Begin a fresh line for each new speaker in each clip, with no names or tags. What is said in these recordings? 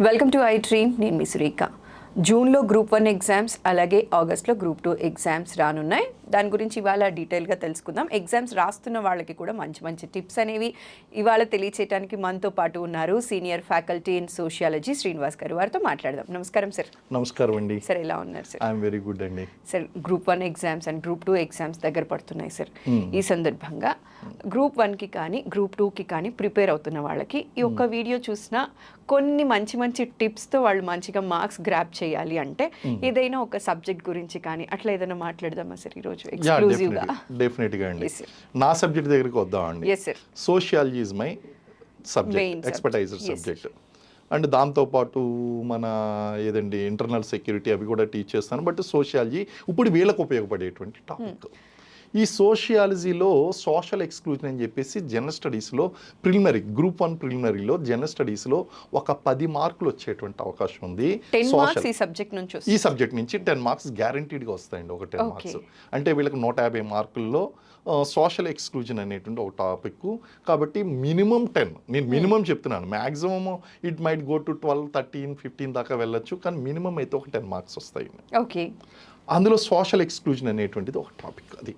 Welcome to I dream నేను మీ సురేఖ. జూన్లో group one exams అలాగే ఆగస్ట్లో గ్రూప్ టూ ఎగ్జామ్స్ రానున్నాయి. దాని గురించి ఇవాళ డీటెయిల్గా తెలుసుకుందాం. ఎగ్జామ్స్ రాస్తున్న వాళ్ళకి కూడా మంచి మంచి టిప్స్ అనేవి ఇవాళ తెలియచేయడానికి మనతో పాటు ఉన్నారు senior faculty in sociology Srinivas garu. వారితో మాట్లాడదాం. నమస్కారం సార్.
నమస్కారం అండి.
సార్ ఎలా ఉన్నారు సార్?
ఐఎమ్ వెరీ గుడ్ అండి.
Sir group one exams and group two exams దగ్గర పడుతున్నాయి సార్. ఈ సందర్భంగా గ్రూప్ వన్కి కానీ గ్రూప్ టూకి కానీ ప్రిపేర్ అవుతున్న వాళ్ళకి ఈ ఒక్క వీడియో చూసినా కొన్ని మంచి మంచి టిప్స్తో వాళ్ళు మంచిగా మార్క్స్ గ్రాప్ చేయాలి అంటే ఏదైనా ఒక సబ్జెక్ట్ గురించి కానీ అట్లా ఏదైనా మాట్లాడదామా సార్ ఈరోజు?
యా
ఎక్స్క్లూజివ్గా
డెఫినెట్గా అండి. నా సబ్జెక్ట్ దగ్గరికి వద్దాం అండి. Sociology is my subject. Expertise subject and దాంతోపాటు మన ఏదండి ఇంటర్నల్ సెక్యూరిటీ అవి కూడా టీచ్ చేస్తాను. బట్ సోషియాలజీ ఇప్పుడు వీళ్ళకు ఉపయోగపడేటువంటి టాపిక్ ఈ సోషియాలజీలో సోషల్ ఎక్స్క్లూజన్ అని చెప్పేసి జనరల్ స్టడీస్లో ప్రిలిమినరీ గ్రూప్ వన్ ప్రిలిమినరీలో జనరల్ స్టడీస్లో ఒక పది మార్కులు వచ్చేటువంటి అవకాశం ఉంది.
ఈ సబ్జెక్ట్ నుంచి
ఈ సబ్జెక్ట్ నుంచి టెన్ మార్క్స్ గ్యారంటీడ్గా వస్తాయండి ఒక టెన్. మార్క్స్ అంటే వీళ్ళకి నూట యాభై మార్కుల్లో సోషల్ ఎక్స్క్లూజన్ అనేటువంటి ఒక టాపిక్ కాబట్టి మినిమం టెన్ నేను మినిమం చెప్తున్నాను. Maximum it might go to twelve thirteen fifteen దాకా వెళ్ళొచ్చు. కానీ మినిమం అయితే ఒక టెన్ మార్క్స్ వస్తాయి.
ఓకే
అందులో సోషల్ ఎక్స్క్లూజన్ అనేటువంటిది ఒక టాపిక్ అది.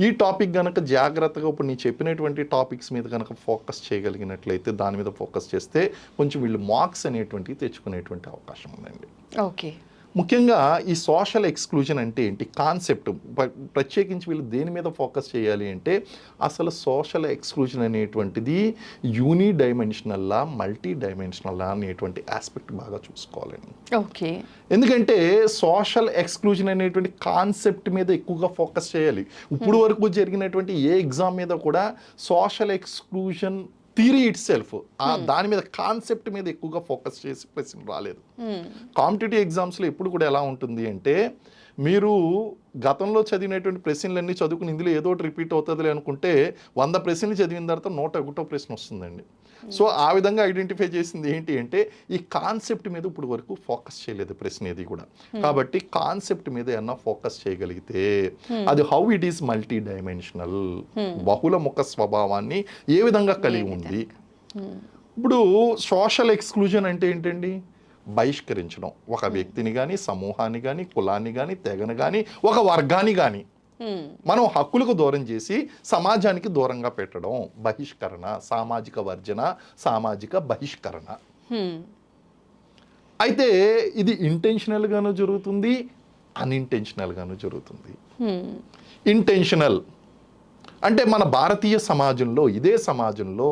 ఈ టాపిక్ గనక జాగ్రత్తగా ఇప్పుడు నేను చెప్పినటువంటి టాపిక్స్ మీద కనుక ఫోకస్ చేయగలిగినట్లయితే దాని మీద ఫోకస్ చేస్తే కొంచెం వీళ్ళు మార్క్స్ అనేటువంటివి తెచ్చుకునేటువంటి అవకాశం ఉందండి.
ఓకే.
ముఖ్యంగా ఈ సోషల్ ఎక్స్క్లూజన్ అంటే ఏంటి? కాన్సెప్ట్. ప్ర- ప్రత్యేకించి వీళ్ళు దేని మీద ఫోకస్ చేయాలి అంటే అసలు సోషల్ ఎక్స్క్లూజన్ అనేటువంటిది యూని డైమెన్షనల్లా మల్టీ డైమెన్షనల్లా అనేటువంటి ఆస్పెక్ట్ బాగా చూసుకోవాలండి.
ఓకే.
ఎందుకంటే సోషల్ ఎక్స్క్లూజన్ అనేటువంటి కాన్సెప్ట్ మీద ఎక్కువగా ఫోకస్ చేయాలి. ఇప్పుడు వరకు జరిగినటువంటి ఏ ఎగ్జామ్ మీద కూడా social exclusion theory itself ఆ దాని మీద కాన్సెప్ట్ మీద ఎక్కువగా ఫోకస్ చేసి ప్రశ్న రాలేదు. కాంపిటేటివ్ ఎగ్జామ్స్లో ఎప్పుడు కూడా ఎలా ఉంటుంది అంటే మీరు గతంలో చదివినటువంటి ప్రశ్నలన్నీ చదువుకుని ఇందులో ఏదో ఒకటి రిపీట్ అవుతుందిలే అనుకుంటే వంద ప్రశ్నలు చదివిన తర్వాత నూట ఒకటో ప్రశ్న వస్తుందండి. సో ఆ విధంగా ఐడెంటిఫై చేసింది ఏంటి అంటే ఈ కాన్సెప్ట్ మీద ఇప్పుడు వరకు ఫోకస్ చేయలేదు ప్రశ్న ఏది కూడా. కాబట్టి కాన్సెప్ట్ మీద ఏమన్నా ఫోకస్ చేయగలిగితే అది how it is multi dimensional బహుళ ముఖ స్వభావాన్ని ఏ విధంగా కలిగి ఉంది. ఇప్పుడు సోషల్ ఎక్స్క్లూజన్ అంటే ఏంటండి? బహిష్కరించడం. ఒక వ్యక్తిని కానీ సమూహాన్ని కానీ కులాన్ని కానీ తెగను కానీ ఒక వర్గాన్ని కానీ మనం హక్కులకు దూరం చేసి సమాజానికి దూరంగా పెట్టడం. బహిష్కరణ సామాజిక వర్జన సామాజిక బహిష్కరణ. అయితే ఇది ఇంటెన్షనల్గాను జరుగుతుంది అన్ఇంటెన్షనల్గాను జరుగుతుంది. ఇంటెన్షనల్ అంటే మన భారతీయ సమాజంలో ఇదే సమాజంలో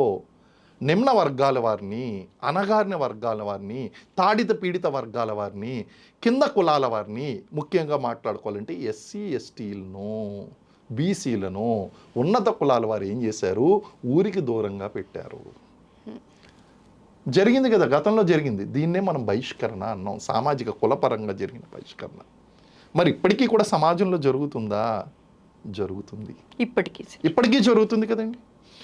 నిమ్న వర్గాల వారిని అనగారిన వర్గాల వారిని తాడిత పీడిత వర్గాల వారిని కింద కులాల వారిని ముఖ్యంగా మాట్లాడుకోవాలంటే ఎస్సీ ఎస్టీలను బీసీలను ఉన్నత కులాల వారు ఏం చేశారు? ఊరికి దూరంగా పెట్టారు. జరిగింది కదా గతంలో జరిగింది. దీన్నే మనం బహిష్కరణ అన్నాం. సామాజిక కులపరంగా జరిగిన బహిష్కరణ. మరి ఇప్పటికీ కూడా సమాజంలో జరుగుతుందా? జరుగుతుంది.
ఇప్పటికీ
ఇప్పటికీ జరుగుతుంది కదండి.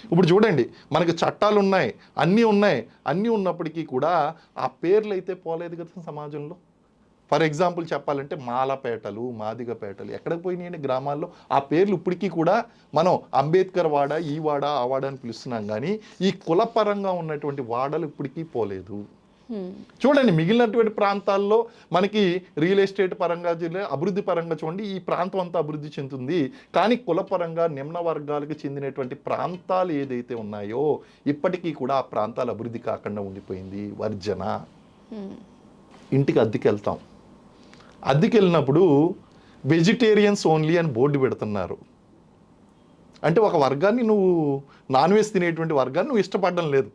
ఇప్పుడు చూడండి మనకి చట్టాలు ఉన్నాయి అన్నీ ఉన్నాయి. అన్నీ ఉన్నప్పటికీ కూడా ఆ పేర్లు అయితే పోలేదు కదా సమాజంలో. ఫర్ ఎగ్జాంపుల్ చెప్పాలంటే మాలపేటలు మాదిగపేటలు ఎక్కడికి పోయినాయండి గ్రామాల్లో? ఆ పేర్లు ఇప్పటికీ కూడా మనం అంబేద్కర్ వాడ ఈ వాడ ఆ వాడ అని పిలుస్తున్నాం. కానీ ఈ కులపరంగా ఉన్నటువంటి వాడలు ఇప్పటికీ పోలేదు. చూడండి మిగిలినటువంటి ప్రాంతాల్లో మనకి రియల్ ఎస్టేట్ పరంగా అభివృద్ధి పరంగా చూడండి ఈ ప్రాంతం అంతా అభివృద్ధి చెందుతుంది. కానీ కులపరంగా నిమ్న వర్గాలకు చెందినటువంటి ప్రాంతాలు ఏదైతే ఉన్నాయో ఇప్పటికీ కూడా ఆ ప్రాంతాలు అభివృద్ధి కాకుండా ఉండిపోయింది. వర్జన. ఇంటికి అద్దెకి వెళ్తాం అద్దెకి వెళ్ళినప్పుడు వెజిటేరియన్స్ ఓన్లీ అని బోర్డు పెడుతున్నారు. అంటే ఒక వర్గాన్ని నువ్వు నాన్ వెజ్ తినేటువంటి వర్గాన్ని నువ్వు ఇష్టపడడం లేదు.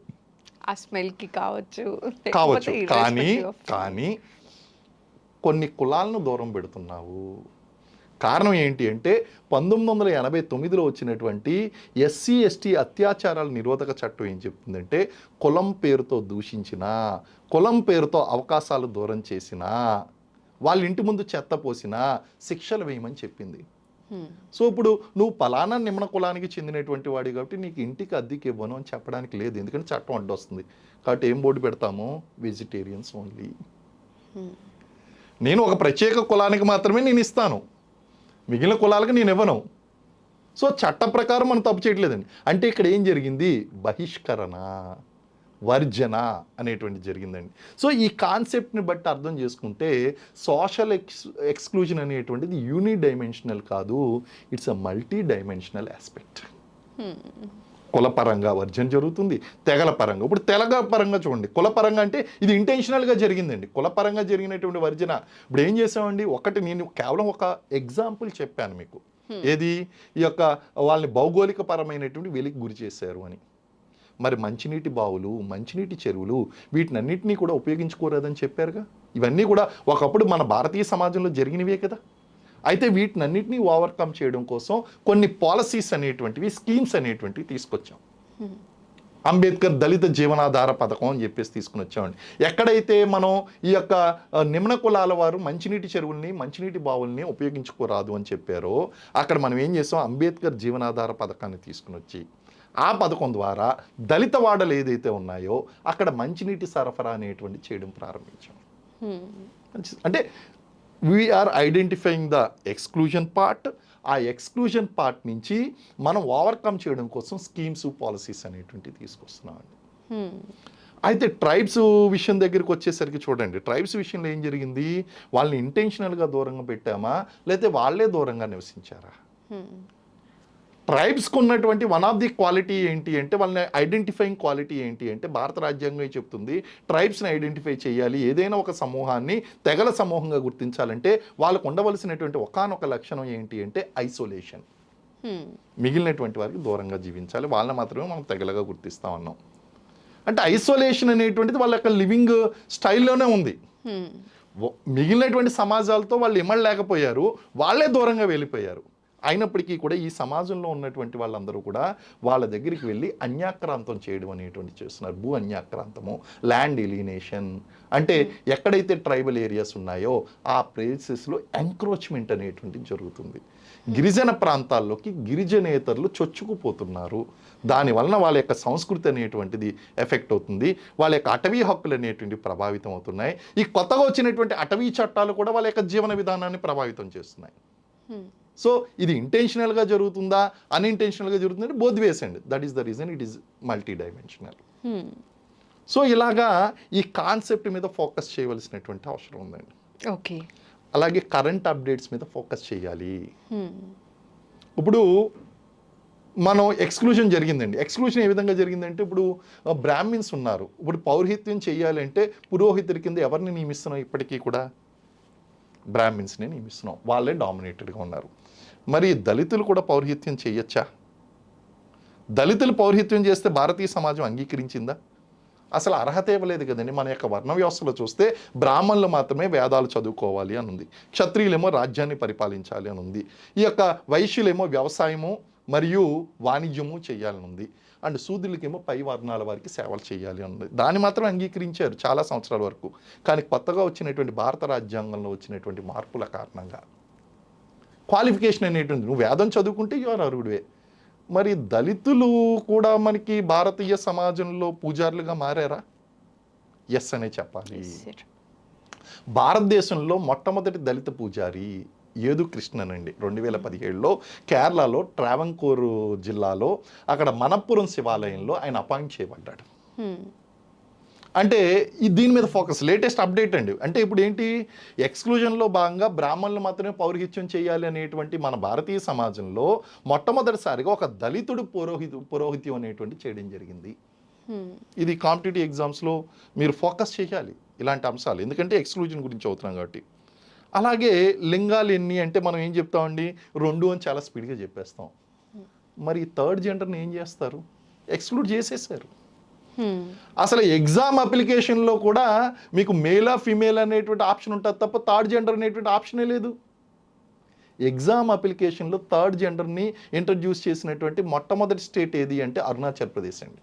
ఆ స్మెల్కి కావచ్చు.
కావచ్చు. కానీ కానీ కొన్ని కులాలను దూరం పెడుతున్నావు. కారణం ఏంటి అంటే పంతొమ్మిది వందల ఎనభై తొమ్మిదిలో వచ్చినటువంటి ఎస్సీ ఎస్టీ అత్యాచారాల నిరోధక చట్టం ఏం చెప్తుందంటే కులం పేరుతో దూషించిన కులం పేరుతో అవకాశాలు దూరం చేసిన వాళ్ళ ఇంటి ముందు చెత్త పోసిన శిక్షలు వేయమని చెప్పింది. సో ఇప్పుడు నువ్వు పలానా నిమ్న కులానికి చెందినటువంటి వాడి కాబట్టి నీకు ఇంటికి అద్దెకి ఇవ్వను అని చెప్పడానికి లేదు. ఎందుకంటే చట్టం అడ్డొస్తుంది కాబట్టి ఏం బోర్డు పెడతాము? వెజిటేరియన్స్ ఓన్లీ నేను ఒక ప్రత్యేక కులానికి మాత్రమే నేను ఇస్తాను. మిగిలిన కులాలకు నేను ఇవ్వను. సో చట్ట ప్రకారం మనం తప్పు చేయట్లేదండి. అంటే ఇక్కడ ఏం జరిగింది? బహిష్కరణ. వర్జన అనేటువంటి జరిగిందండి. సో ఈ కాన్సెప్ట్ని బట్టి అర్థం చేసుకుంటే సోషల్ ఎక్స్ ఎక్స్క్లూజన్ అనేటువంటిది యూని డైమెన్షనల్ కాదు it's a multi dimensional aspect. కులపరంగా వర్జన జరుగుతుంది తెగల పరంగా. ఇప్పుడు తెలగ పరంగా చూడండి కులపరంగా అంటే ఇది ఇంటెన్షనల్గా జరిగిందండి. కులపరంగా జరిగినటువంటి వర్జన. ఇప్పుడు ఏం చేసామండి ఒకటి నేను కేవలం ఒక ఎగ్జాంపుల్ చెప్పాను మీకు. ఏది? ఈ యొక్క వాళ్ళని భౌగోళిక పరమైనటువంటి వెలికి గురి చేశారు అని. మరి మంచినీటి బావులు మంచినీటి చెరువులు వీటినన్నింటినీ కూడా ఉపయోగించుకోరాదని చెప్పారుగా? ఇవన్నీ కూడా ఒకప్పుడు మన భారతీయ సమాజంలో జరిగినవే కదా. అయితే వీటినన్నింటినీ ఓవర్కమ్ చేయడం కోసం కొన్ని పాలసీస్ అనేటువంటివి స్కీమ్స్ అనేటువంటివి తీసుకొచ్చాం. అంబేద్కర్ దళిత జీవనాధార పథకం అని చెప్పేసి తీసుకుని వచ్చామండి. ఎక్కడైతే మనం ఈ యొక్క నిమ్న కులాల వారు మంచినీటి చెరువుల్ని మంచినీటి బావుల్ని ఉపయోగించుకోరాదు అని చెప్పారో అక్కడ మనం ఏం చేసాం? అంబేద్కర్ జీవనాధార పథకాన్ని తీసుకుని వచ్చి ఆ పథకం ద్వారా దళిత వాడలు ఏదైతే ఉన్నాయో అక్కడ మంచినీటి సరఫరా అనేటువంటి చేయడం ప్రారంభించాం. అంటే we are identifying the exclusion part ఆ ఎక్స్క్లూజన్ పార్ట్ నుంచి మనం ఓవర్కమ్ చేయడం కోసం స్కీమ్స్ పాలసీస్ అనేటువంటివి తీసుకొస్తున్నామండి అయితే ట్రైబ్స్ విషయం దగ్గరికి వచ్చేసరికి చూడండి. ట్రైబ్స్ విషయంలో ఏం జరిగింది? వాళ్ళని ఇంటెన్షనల్గా దూరంగా పెట్టామా? లేకపోతే వాళ్ళే దూరంగా నివసించారా? ట్రైబ్స్కి ఉన్నటువంటి వన్ ఆఫ్ ది క్వాలిటీ ఏంటి అంటే వాళ్ళని ఐడెంటిఫైయింగ్ క్వాలిటీ ఏంటి అంటే భారత రాజ్యాంగం చెప్తుంది. ట్రైబ్స్ని ఐడెంటిఫై చేయాలి. ఏదైనా ఒక సమూహాన్ని తెగల సమూహంగా గుర్తించాలంటే వాళ్ళకు ఉండవలసినటువంటి ఒకానొక లక్షణం ఏంటి అంటే ఐసోలేషన్ మిగిలినటువంటి వారికి దూరంగా జీవించాలి. వాళ్ళని మాత్రమే మనం తెగలగా గుర్తిస్తా ఉన్నాం అంటే ఐసోలేషన్ అనేటువంటిది వాళ్ళ యొక్క లివింగ్ స్టైల్లోనే ఉంది. ఓ- మిగిలినటువంటి సమాజాలతో వాళ్ళు ఇమ్మడలేకపోయారు వాళ్ళే దూరంగా వెళ్ళిపోయారు. అయినప్పటికీ కూడా ఈ సమాజంలో ఉన్నటువంటి వాళ్ళందరూ కూడా వాళ్ళ దగ్గరికి వెళ్ళి అన్యాక్రాంతం చేయడం అనేటువంటి చేస్తున్నారు. భూ అన్యాక్రాంతము ల్యాండ్ ఎలినేషన్ అంటే ఎక్కడైతే ట్రైబల్ ఏరియాస్ ఉన్నాయో ఆ ప్లేసెస్లో ఎంక్రోచ్మెంట్ అనేటువంటిది జరుగుతుంది. గిరిజన ప్రాంతాల్లోకి గిరిజనేతరులు చొచ్చుకుపోతున్నారు. దాని వలన వాళ్ళ యొక్క సంస్కృతి అనేటువంటిది ఎఫెక్ట్ అవుతుంది. వాళ్ళ యొక్క అటవీ హక్కులు అనేటువంటి ప్రభావితం అవుతున్నాయి. ఈ కొత్తగా వచ్చినటువంటి అటవీ చట్టాలు కూడా వాళ్ళ యొక్క జీవన విధానాన్ని ప్రభావితం చేస్తున్నాయి. సో ఇది ఇంటెన్షనల్గా జరుగుతుందా అన్ఇంటెన్షనల్గా జరుగుతుందంటే బోధ్ వేస్ అండి. That is the reason it is multi dimensional so ఇలాగా ఈ కాన్సెప్ట్ మీద ఫోకస్ చేయవలసినటువంటి అవసరం ఉందండి.
ఓకే
అలాగే కరెంట్ అప్డేట్స్ మీద ఫోకస్ చేయాలి. ఇప్పుడు మనం ఎక్స్క్లూజన్ జరిగిందండి. ఎక్స్క్లూజన్ ఏ విధంగా జరిగిందంటే ఇప్పుడు బ్రాహ్మిన్స్ ఉన్నారు. ఇప్పుడు పౌరహిత్యం చేయాలంటే పురోహితుడి కింద ఎవరిని నియమిస్తున్నాం ఇప్పటికీ కూడా? బ్రాహ్మిన్స్ని నియమిస్తున్నాం. వాళ్ళే డామినేటెడ్గా ఉన్నారు. మరి దళితులు కూడా పౌరహిత్యం చేయొచ్చా? దళితులు పౌరహిత్యం చేస్తే భారతీయ సమాజం అంగీకరించిందా? అసలు అర్హత ఇవ్వలేదు కదండి. మన యొక్క వర్ణ వ్యవస్థలో చూస్తే బ్రాహ్మణులు మాత్రమే వేదాలు చదువుకోవాలి అని ఉంది. క్షత్రియులేమో రాజ్యాన్ని పరిపాలించాలి అని ఉంది. ఈ యొక్క వైశ్యులేమో వ్యవసాయము మరియు వాణిజ్యము చేయాలని ఉంది. అండ్ సూదులకేమో పై వర్ణాల వారికి సేవలు చేయాలి అని ఉంది. దాన్ని మాత్రం అంగీకరించారు చాలా సంవత్సరాల వరకు. కానీ కొత్తగా వచ్చినటువంటి భారత రాజ్యాంగంలో వచ్చినటువంటి మార్పుల కారణంగా. క్వాలిఫికేషన్ అనేటువంటి నువ్వు వేదం చదువుకుంటే యువర్ అర్హుడివే. మరి దళితులు కూడా మనకి భారతీయ సమాజంలో పూజారులుగా మారారా? ఎస్ అనే చెప్పాలి. భారతదేశంలో మొట్టమొదటి దళిత పూజారి ఏదు కృష్ణన్ అండి. రెండు వేల పదిహేడులో కేరళలో ట్రావెంకోర్ జిల్లాలో అక్కడ మనప్పురం శివాలయంలో ఆయన అపాయింట్ చేయబడ్డాడు. అంటే ఈ దీని మీద ఫోకస్ లేటెస్ట్ అప్డేట్ అండి. అంటే ఇప్పుడు ఏంటి ఎక్స్క్లూజన్లో భాగంగా బ్రాహ్మణులు మాత్రమే పౌరహిత్యం చేయాలి అనేటువంటి మన భారతీయ సమాజంలో మొట్టమొదటిసారిగా ఒక దళితుడు పురోహితు పురోహిత్యం అనేటువంటి చేయడం జరిగింది. ఇది కాంపిటేటివ్ ఎగ్జామ్స్లో మీరు ఫోకస్ చేయాలి ఇలాంటి అంశాలు. ఎందుకంటే ఎక్స్క్లూజన్ గురించి అవుతున్నాం కాబట్టి. అలాగే లింగాలు ఎన్ని అంటే మనం ఏం చెప్తామండి? రెండు అని చాలా స్పీడ్గా చెప్పేస్తాం. మరి థర్డ్ జెండర్ని ఏం చేస్తారు? ఎక్స్క్లూడ్ చేసేసారు. అసలు ఎగ్జామ్ అప్లికేషన్లో కూడా మీకు మేలా ఫీమేల్ అనేటువంటి ఆప్షన్ ఉంటుంది తప్ప థర్డ్ జెండర్ అనేటువంటి ఆప్షనే లేదు. ఎగ్జామ్ అప్లికేషన్లో థర్డ్ జెండర్ని ఇంట్రడ్యూస్ చేసినటువంటి మొట్టమొదటి స్టేట్ ఏది అంటే అరుణాచల్ ప్రదేశ్ అండి.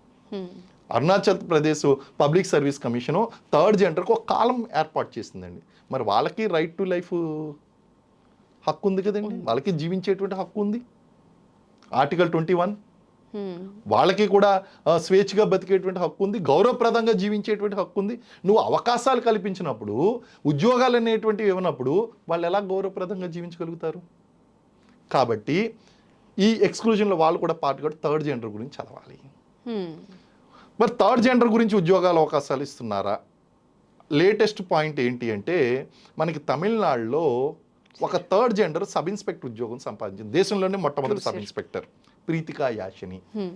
Arunachal Pradesh public service commission third జెండర్కి ఒక కాలం ఏర్పాటు చేసిందండి. మరి వాళ్ళకి రైట్ టు లైఫ్ హక్కు ఉంది కదండి. వాళ్ళకి జీవించేటువంటి హక్కు ఉంది. ఆర్టికల్ ట్వంటీ వన్ వాళ్ళకి కూడా స్వేచ్ఛగా బతికేటువంటి హక్కు ఉంది గౌరవప్రదంగా జీవించేటువంటి హక్కు ఉంది. నువ్వు అవకాశాలు కల్పించినప్పుడు ఉద్యోగాలు అనేటువంటివి ఇవ్వనప్పుడు వాళ్ళు ఎలా గౌరవప్రదంగా జీవించగలుగుతారు? కాబట్టి ఈ ఎక్స్క్లూజన్లో వాళ్ళు కూడా కూడా థర్డ్ జెండర్ గురించి చదవాలి. మరి థర్డ్ జెండర్ గురించి ఉద్యోగాల అవకాశాలు ఇస్తున్నారా? లేటెస్ట్ పాయింట్ ఏంటి అంటే మనకి తమిళనాడులో ఒక థర్డ్ జెండర్ సబ్ ఇన్స్పెక్టర్ ఉద్యోగం సంపాదించింది. దేశంలోనే మొట్టమొదటి sub inspector Prithika Yashini.
Hmm.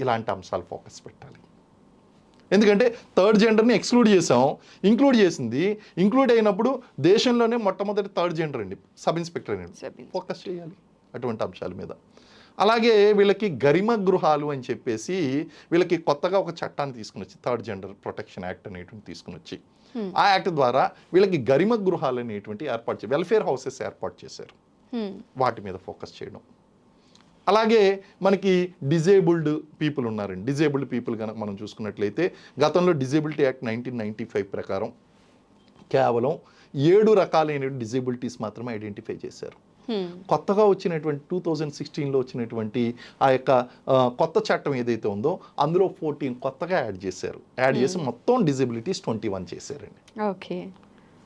ఇలాంటి అంశాలు ఫోకస్ పెట్టాలి. ఎందుకంటే థర్డ్ జెండర్ని ఎక్స్క్లూడ్ చేసాం. ఇంక్లూడ్ చేసింది. ఇంక్లూడ్ అయినప్పుడు దేశంలోనే మొట్టమొదటి థర్డ్ జెండర్ అండి. సబ్ ఇన్స్పెక్టర్ అండి. ఫోకస్ చేయాలి అటువంటి అంశాల మీద. అలాగే వీళ్ళకి గరిమ గృహాలు అని చెప్పేసి వీళ్ళకి కొత్తగా ఒక చట్టాన్ని తీసుకుని వచ్చి థర్డ్ జెండర్ ప్రొటెక్షన్ యాక్ట్ అనేటువంటి తీసుకుని వచ్చి ఆ యాక్ట్ ద్వారా వీళ్ళకి గరిమ గృహాలు అనేటువంటి ఏర్పాటు చే వెల్ఫేర్ హౌసెస్ ఏర్పాటు చేశారు. వాటి మీద ఫోకస్ చేయడం అలాగే మనకి డిజేబుల్డ్ పీపుల్ ఉన్నారండి డిజేబుల్డ్ పీపుల్ కనుక మనం చూసుకున్నట్లయితే గతంలో disability act nineteen ninety five ప్రకారం కేవలం ఏడు రకాలైన డిజేబిలిటీస్ మాత్రమే ఐడెంటిఫై చేశారు. కొత్తగా వచ్చినటువంటి టూ థౌజండ్ సిక్స్టీన్లో వచ్చినటువంటి ఆ యొక్క కొత్త చట్టం ఏదైతే ఉందో అందులో ఫోర్టీన్ కొత్తగా యాడ్ చేశారు. యాడ్ చేసి మొత్తం డిజబిలిటీస్ ట్వంటీ వన్ చేశారండి.
ఓకే.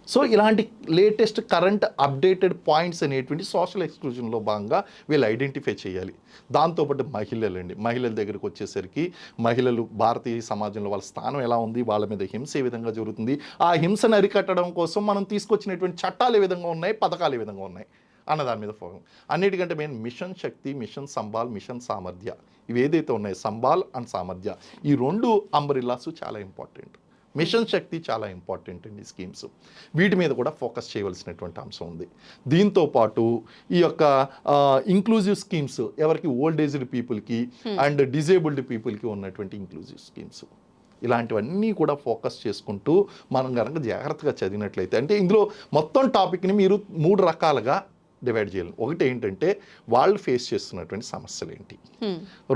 సో ఇలాంటి లేటెస్ట్ కరెంట్ అప్డేటెడ్ పాయింట్స్ అనేటువంటి సోషల్ ఎక్స్క్లూజన్లో భాగంగా వీళ్ళు ఐడెంటిఫై చేయాలి. దాంతోపాటు మహిళలు అండి మహిళల దగ్గరకు వచ్చేసరికి మహిళలు భారతీయ సమాజంలో వాళ్ళ స్థానం ఎలా ఉంది? వాళ్ళ మీద హింస ఏ విధంగా జరుగుతుంది? ఆ హింసను అరికట్టడం కోసం మనం తీసుకొచ్చినటువంటి చట్టాలు ఏ విధంగా ఉన్నాయి? పథకాలు ఏ విధంగా ఉన్నాయి? అన్న దాని మీద ఫోకస్. అన్నిటికంటే main mission Shakti mission Sambal mission Samarthya. ఇవి ఏదైతే ఉన్నాయో సంబాల్ అండ్ సామర్థ్య. ఈ రెండు అంబరిల్లాస్ చాలా ఇంపార్టెంట్. మిషన్ శక్తి చాలా ఇంపార్టెంట్ అండి స్కీమ్స్. వీటి మీద కూడా ఫోకస్ చేయవలసినటువంటి అంశం ఉంది. దీంతో పాటు ఈ యొక్క ఇంక్లూజివ్ స్కీమ్స్ ఎవరికి ఓల్డ్ ఏజ్డ్ పీపుల్కి అండ్ డిజేబుల్డ్ పీపుల్కి ఉన్నటువంటి ఇంక్లూజివ్ స్కీమ్స్ ఇలాంటివన్నీ కూడా ఫోకస్ చేసుకుంటూ మనం కనుక జాగ్రత్తగా చదివినట్లయితే అంటే ఇందులో మొత్తం టాపిక్ని మీరు మూడు రకాలుగా డివైడ్ చేయాలి. ఒకటి ఏంటంటే వాళ్ళు ఫేస్ చేస్తున్నటువంటి సమస్యలు ఏంటి.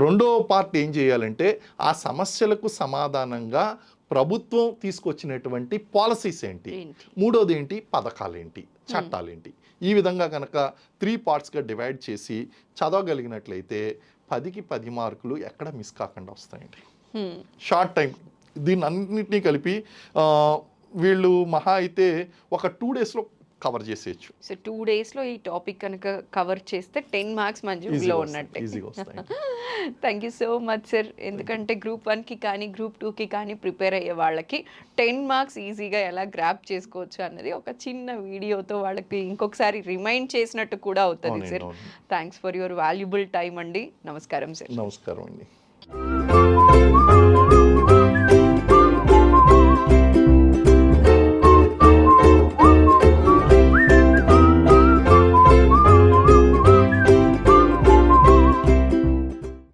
రెండో పార్ట్ ఏం చేయాలంటే ఆ సమస్యలకు సమాధానంగా ప్రభుత్వం తీసుకొచ్చినటువంటి పాలసీస్ ఏంటి? మూడోది ఏంటి? పథకాలు ఏంటి? చట్టాలు ఏంటి? ఈ విధంగా కనుక త్రీ పార్ట్స్గా డివైడ్ చేసి చదవగలిగినట్లయితే పదికి పది మార్కులు ఎక్కడ మిస్ కాకుండా వస్తాయండి. షార్ట్ టైం దీన్ని అన్నింటినీ కలిపి వీళ్ళు మహా అయితే ఒక టూ డేస్లో కవర్ చేసేయచ్చు.
సో టూ డేస్లో ఈ టాపిక్ కనుక కవర్ చేస్తే టెన్ మార్క్స్ మంచిలో ఉన్నట్టే. Thank you so much sir ఎందుకంటే గ్రూప్ వన్కి కానీ గ్రూప్ టూకి కానీ ప్రిపేర్ అయ్యే వాళ్ళకి టెన్ మార్క్స్ ఈజీగా ఎలా గ్రాప్ చేసుకోవచ్చు అన్నది ఒక చిన్న వీడియోతో వాళ్ళకి ఇంకొకసారి రిమైండ్ చేసినట్టు కూడా అవుతుంది sir. Thanks for your valuable time అండి. నమస్కారం సార్
నమస్కారం అండి.